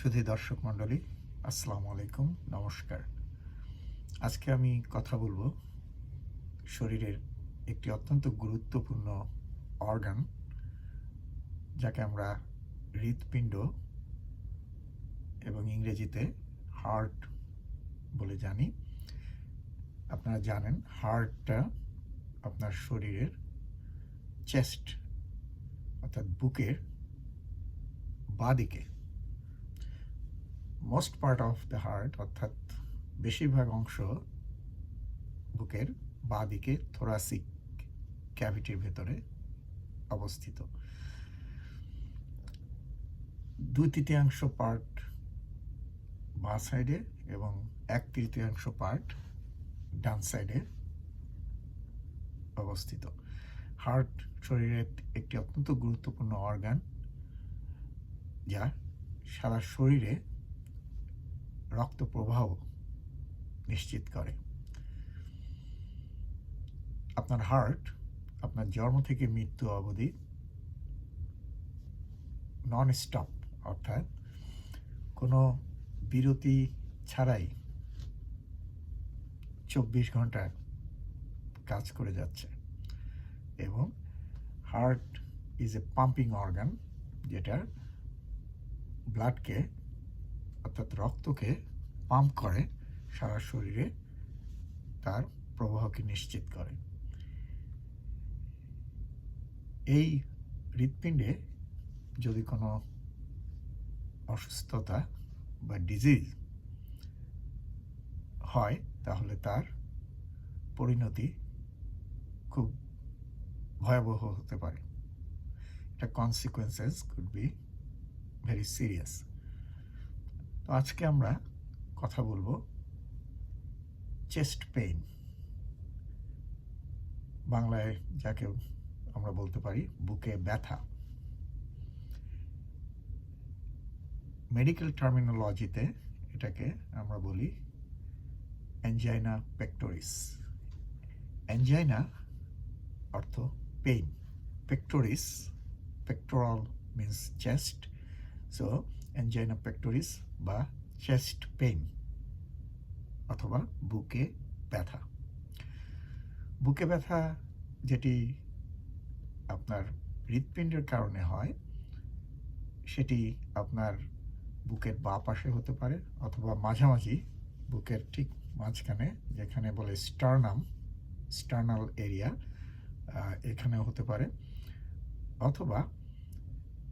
সুধী দর্শক মণ্ডলী, আসসালামু আলাইকুম, নমস্কার। আজকে আমি কথা বলব শরীরের একটি অত্যন্ত গুরুত্বপূর্ণ অর্গান যাকে আমরা হৃৎপিণ্ড এবং ইংরেজিতে হার্ট বলে জানি। আপনারা জানেন হার্টটা আপনার শরীরের চেস্ট অর্থাৎ বুকের বাদিকে most part of the heart অর্থাৎ বেশিরভাগ অংশ বুকের বাঁ দিকে থোরাসিক ক্যাভিটির ভেতরে অবস্থিত। দুই তৃতীয়াংশ পার্ট বাঁ সাইডে এবং এক তৃতীয়াংশ পার্ট ডান সাইডে অবস্থিত। হার্ট শরীরের একটি অত্যন্ত গুরুত্বপূর্ণ অর্গান যা সারা শরীরে রক্ত প্রবাহ নিশ্চিত করে। আপনার হার্ট আপনার জন্ম থেকে মৃত্যু অবধি নন স্টপ অর্থাৎ কোনো বিরতি ছাড়াই চব্বিশ ঘণ্টা কাজ করে যাচ্ছে এবং heart is a pumping organ যেটা ব্লাডকে অর্থাৎ রক্তকে পাম্প করে সারা শরীরে তার প্রবাহকে নিশ্চিত করে। এই হৃৎপিণ্ডে যদি কোনো অসুস্থতা বা ডিজিজ হয়, তাহলে তার পরিণতি খুব ভয়াবহ হতে পারে। এটা consequences could be very serious তো আজকে আমরা কথা বলব। চেস্ট পেইন বাংলায় যাকে আমরা বলতে পারি, বুকে ব্যথা। মেডিকেল টার্মিনোলজিতে এটাকে আমরা বলি অ্যাঞ্জাইনা পেক্টোরিস অ্যাঞ্জাইনা অর্থ pain pectoris pectoral means chest so angina pectoris বা চেস্ট পেইন অথবা বুকে ব্যথা। বুকে ব্যথা যেটি আপনার হৃৎপিণ্ডের কারণে হয়, সেটি আপনার বুকের বা পাশে হতে পারে অথবা মাঝামাঝি বুকের ঠিক মাঝখানে, যেখানে বলে স্টার্নাম, স্টার্নাল এরিয়া এখানেও হতে পারে। অথবা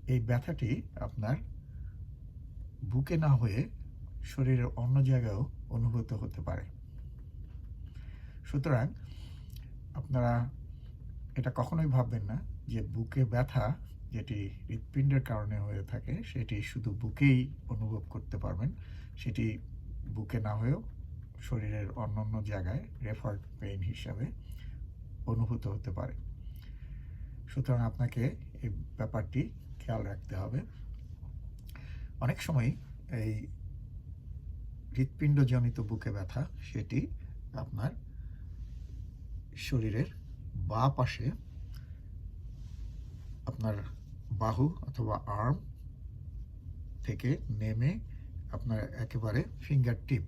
এই ব্যথাটি আপনার বুকে না হয়ে শরীরের অন্য জায়গায়ও অনুভূত হতে পারে। সুতরাং আপনারা এটা কখনোই ভাববেন না যে বুকে ব্যথা যেটি হৃৎপিণ্ডের কারণে হয়ে থাকে, সেটি শুধু বুকেই অনুভব করতে পারবেন। সেটি বুকে না হয়েও শরীরের অন্য অন্য জায়গায় রেফার্ড পেইন হিসাবে অনুভূত হতে পারে। সুতরাং আপনাকে এই ব্যাপারটি খেয়াল রাখতে হবে। অনেক সময় এই হৃৎপিণ্ডজনিত বুকে ব্যথা, সেটি আপনার শরীরের বা পাশে আপনার বাহু অথবা আর্ম থেকে নেমে আপনার একেবারে ফিঙ্গার টিপ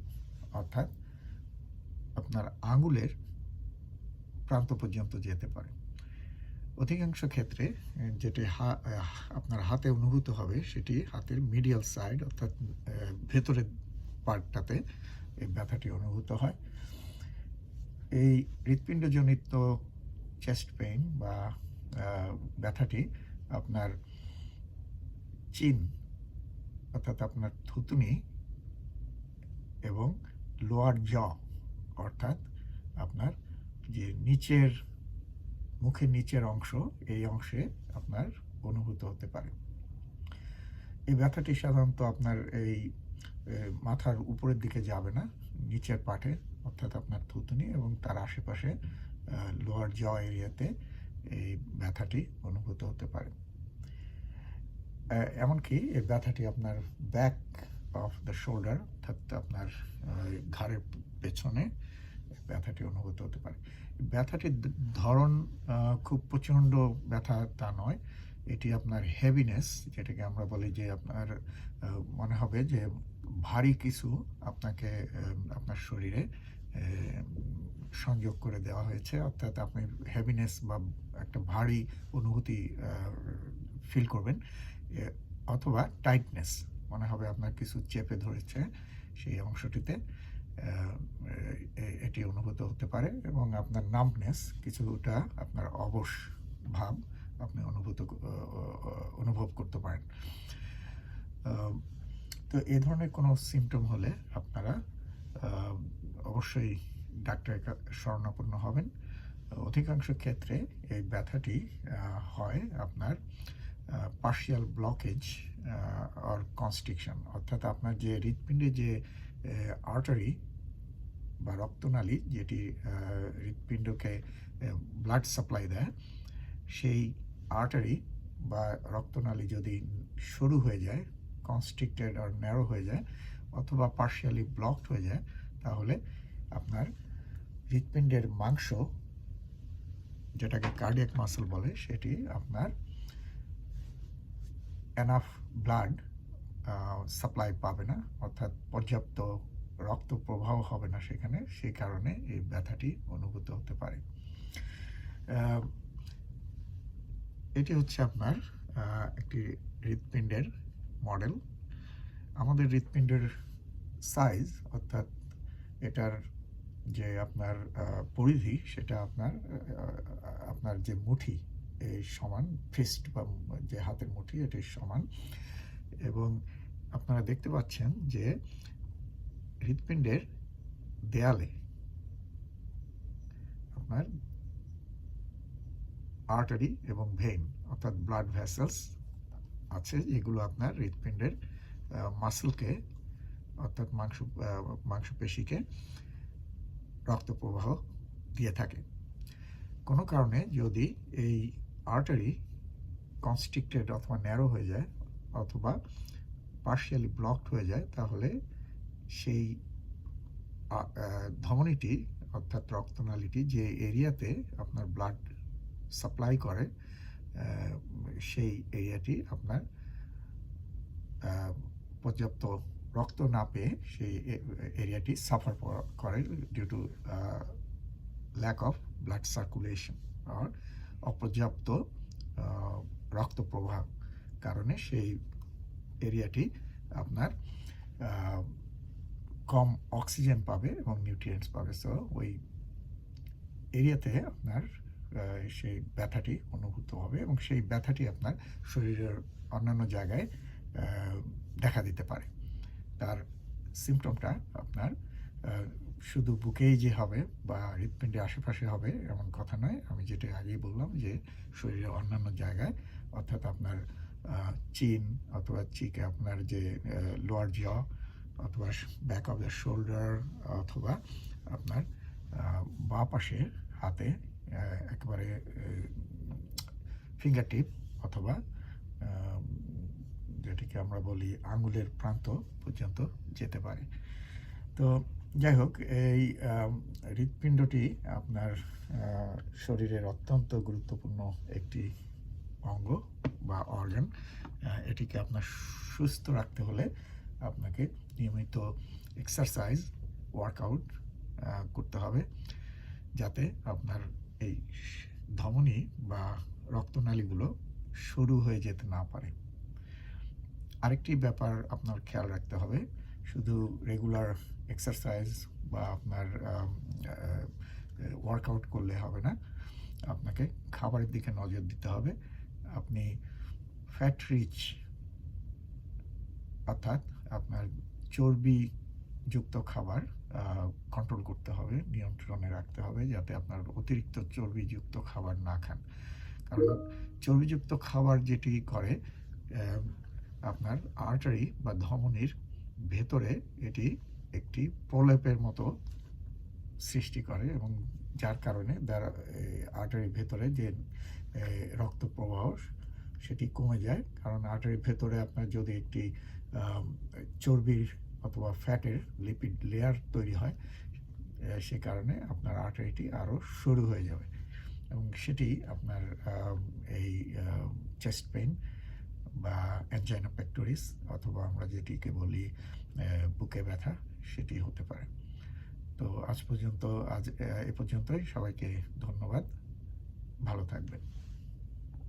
অর্থাৎ আপনার আঙুলের প্রান্ত পর্যন্ত যেতে পারে। অধিকাংশ ক্ষেত্রে যেটি আপনার হাতে অনুভূত হবে সেটি হাতের মিডিয়াল সাইড, অর্থাৎ ভেতরের পার্টটাতে এই ব্যথাটি অনুভূত হয়। এই হৃৎপিণ্ডজনিত চেস্ট পেইন বা ব্যথাটি আপনার চিন অর্থাৎ আপনার থুতুনি এবং লোয়ার জ অর্থাৎ আপনার যে নিচের, মুখের নিচের অংশ, এই অংশে আপনার অনুভূত হতে পারে। এই ব্যথাটি সাধারণত আপনার এই মাথার উপরের দিকে যাবে না, নিচের পাটে, অর্থাৎ আপনার থুতুনি এবং তার আশেপাশে লোয়ার জ এরিয়াতে এই ব্যথাটি অনুভূত হতে পারে। এমনকি এই ব্যথাটি আপনার ব্যাক অফ দ্য শোল্ডার অর্থাৎ আপনার ঘাড়ের পেছনে ব্যথাটি অনুভূত হতে পারে। ব্যথাটির ধরন খুব প্রচণ্ড ব্যথা তা নয়। এটি আপনার হেভিনেস যেটাকে আমরা বলি যে আপনার মনে হবে যে ভারী কিছু আপনাকে আপনার শরীরে সংযোগ করে দেওয়া হয়েছে। অর্থাৎ আপনি হেভিনেস বা একটা ভারী অনুভূতি ফিল করবেন। অথবা টাইটনেস মনে হবে আপনার কিছু চেপে ধরেছে সেই অংশটিতে। এটি অনুভূত হতে পারে এবং আপনার নামনেস কিছুটা আপনার অবশ ভাব আপনি অনুভূত অনুভব করতে পারেন। তো এ ধরনের কোনো সিমটম হলে আপনারা অবশ্যই ডাক্তারের শরণাপন্ন হবেন। অধিকাংশ ক্ষেত্রে এই ব্যথাটি হয় আপনার পার্শিয়াল ব্লকেজ অর কনস্ট্রিকশন অর্থাৎ আপনার যে হৃৎপিণ্ডে যে আর্টারি বা রক্তনালী যেটি হৃৎপিণ্ডকে ব্লাড সাপ্লাই দেয়, সেই আর্টারি বা রক্তনালী যদি শুরু হয়ে যায় কনস্ট্রিক্টেড আর ন্যারো হয়ে যায় অথবা পার্শিয়ালি ব্লকড হয়ে যায়, তাহলে আপনার হৃৎপিণ্ডের মাংস, যেটাকে কার্ডিয়াক মাসল বলে, সেটি আপনার এনাফ ব্লাড সাপ্লাই পাবে না, অর্থাৎ পর্যাপ্ত রক্ত প্রবাহ হবে না সেখানে সেই কারণে এই ব্যথাটি অনুভূত হতে পারে। এটি হচ্ছে আপনার একটি হৃৎপিণ্ডের মডেল। আমাদের হৃৎপিণ্ডের সাইজ অর্থাৎ এটার যে আপনার পরিধি, সেটা আপনার আপনার যে মুঠি সমান ফিস্ট বা যে হাতের মুঠি, এটির সমান। এবং আপনারা দেখতে পাচ্ছেন যে হৃৎপিণ্ডের দেয়ালে আপনার আর্টারি এবং ভেইন অর্থাৎ ব্লাড ভেসেলস আছে যেগুলো আপনার হৃৎপিণ্ডের মাসেলকে অর্থাৎ মাংস মাংসপেশিকে রক্ত প্রবাহ দিয়ে থাকে। কোনো কারণে যদি এই আর্টারি কনস্ট্রিক্টেড অথবা ন্যারো হয়ে যায় অথবা পার্শিয়ালি ব্লকড হয়ে যায়, তাহলে সেই ধমনীটি অর্থাৎ রক্তনালীটি যে এরিয়াতে আপনার ব্লাড সাপ্লাই করে সেই এরিয়াটি আপনার পর্যাপ্ত রক্ত না পেয়ে সেই এরিয়াটি সাফার করে due to lack of blood circulation আর অপর্যাপ্ত রক্ত প্রবাহ কারণে সেই এরিয়াটি আপনার কম অক্সিজেন পাবে এবং নিউট্রিয়েন্টস পাবে। সো ওই এরিয়াতে আপনার সেই ব্যথাটি অনুভূত হবে এবং সেই ব্যথাটি আপনার শরীরের অন্যান্য জায়গায় দেখা দিতে পারে। তার সিমটমটা আপনার শুধু বুকেই যে হবে বা হৃৎপিণ্ডের আশেপাশে হবে এমন কথা নয়। আমি যেটা আগেই বললাম যে শরীরের অন্যান্য জায়গায়, অর্থাৎ আপনার চিন অথবা চিকে আপনার যে লোয়ার জ অথবা ব্যাক অফ দ্য শোল্ডার অথবা আপনার বাঁ পাশে হাতে একেবারে ফিঙ্গার টিপ অথবা যেটিকে আমরা বলি আঙুলের প্রান্ত পর্যন্ত যেতে পারে। তো যাই হোক, এই হৃৎপিণ্ডটি আপনার শরীরের অত্যন্ত গুরুত্বপূর্ণ একটি অঙ্গ বা অর্গান এটিকে আপনার সুস্থ রাখতে হলে আপনাকে নিয়মিত এক্সারসাইজ ওয়ার্কআউট করতে হবে, যাতে আপনার এই ধমনী বা রক্তনালীগুলো সরু হয়ে যেতে না পারে। আরেকটি ব্যাপার আপনার খেয়াল রাখতে হবে, শুধু রেগুলার এক্সারসাইজ বা আপনার ওয়ার্কআউট করলে হবে না। আপনাকে খাবারের দিকে নজর দিতে হবে। আপনি ফ্যাট রিচ অর্থাৎ আপনার চর্বিযুক্ত খাবার কন্ট্রোল করতে হবে, নিয়ন্ত্রণে রাখতে হবে যাতে আপনার অতিরিক্ত চর্বিযুক্ত খাবার না খান। কারণ চর্বিযুক্ত খাবার যেটি করে আপনার আর্টারি বা ধমনির ভেতরে এটি একটি প্রলেপের মতো সৃষ্টি করে এবং যার কারণে আর্টারির ভেতরে যে রক্ত প্রবাহ সেটি কমে যায়। কারণ আর্টারির ভেতরে আপনার যদি একটি চর্বির অথবা ফ্যাটের লিপিড লেয়ার তৈরি হয় সে কারণে আপনার আর্টারিটি আরও সরু হয়ে যাবে। এবং সেটি আপনার এই চেস্ট পেইন বা অ্যানজাইনা পেক্টোরিস অথবা আমরা যেটিকে বলি বুকে ব্যথা, সেটি হতে পারে। তো আজ পর্যন্ত, আজ এ পর্যন্তই। সবাইকে ধন্যবাদ। ভালো থাকবেন।